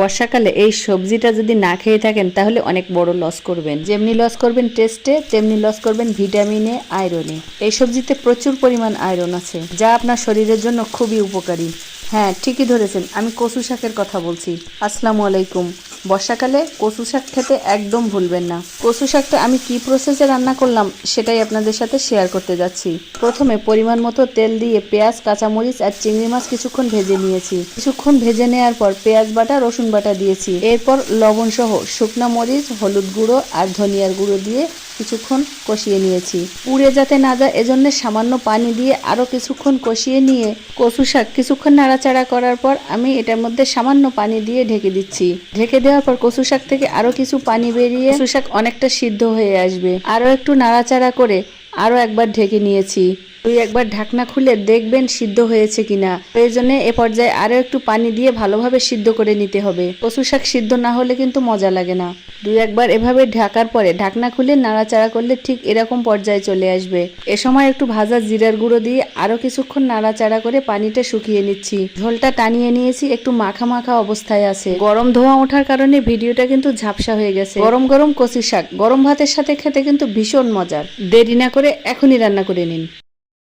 বর্ষাকালে এই সবজিটা যদি না খেয়ে থাকেন, তাহলে অনেক বড় লস করবেন। যেমনি লস করবেন টেস্টে তেমনি লস করবেন ভিটামিনে আয়রনে এই সবজিতে প্রচুর পরিমাণ আয়রন আছে, যা আপনার শরীরের জন্য খুবই উপকারী। হ্যাঁ ঠিকই ধরেছেন, আমি কচু শাকের কথা বলছি। আসসালামু আলাইকুম। বর্ষাকালে কচু শাক খেতে একদম ভুলবেন না। কচু শাকটা আমি কি প্রসেসে রান্না করলাম সেটাই আপনাদের সাথে শেয়ার করতে যাচ্ছি। প্রথমে পরিমাণ মতো তেল দিয়ে পেঁয়াজ, কাঁচামরিচ আর চিংড়ি মাছ কিছুক্ষণ ভেজে নিয়েছি। কিছুক্ষণ ভেজে নেওয়ার পর পেঁয়াজ বাটা, রসুন বাটা দিয়েছি। এরপর লবণ সহ শুকনা মরিচ, হলুদ গুঁড়ো আর ধনিয়ার গুঁড়ো দিয়ে কিছুক্ষণ কষিয়ে নিয়েছি। পুড়ে যাতে না যায়, এজন্য সামান্য পানি দিয়ে আরও কিছুক্ষণ কষিয়ে নিয়ে কচু শাক কিছুক্ষণ নাড়াচাড়া করার পর আমি এটার মধ্যে সামান্য পানি দিয়ে ঢেকে দিচ্ছি। ঢেকে দেওয়ার পর কচু শাক থেকে আরও কিছু পানি বেরিয়ে কচু শাক অনেকটা সিদ্ধ হয়ে আসবে। আরও একটু নাড়াচাড়া করে আরও একবার ঢেকে নিয়েছি। দুই একবার ঢাকনা খুলে দেখবেন সিদ্ধ হয়েছে কিনা। প্রয়োজনে এ পর্যায়ে আরও একটু পানি দিয়ে ভালোভাবে সিদ্ধ করে নিতে হবে। কচু শাক সিদ্ধ না হলে কিন্তু মজা লাগে না। দুই একবার এভাবে ঢাকার পরে ঢাকনা খুলে নাড়াচাড়া করলে ঠিক এরকম পর্যায়ে চলে আসবে। এ সময় একটু ভাজা জিরার গুঁড়ো দিয়ে আরও কিছুক্ষণ নাড়াচাড়া করে পানিটা শুকিয়ে নিচ্ছি। ঝোলটা টানিয়ে নিয়েছি, একটু মাখা মাখা অবস্থায় আছে। গরম ধোঁয়া ওঠার কারণে ভিডিওটা কিন্তু ঝাপসা হয়ে গেছে। গরম গরম কচি শাক, গরম ভাতের সাথে খেতে কিন্তু ভীষণ মজার। দেরি না করে এখনই রান্না করে নিন।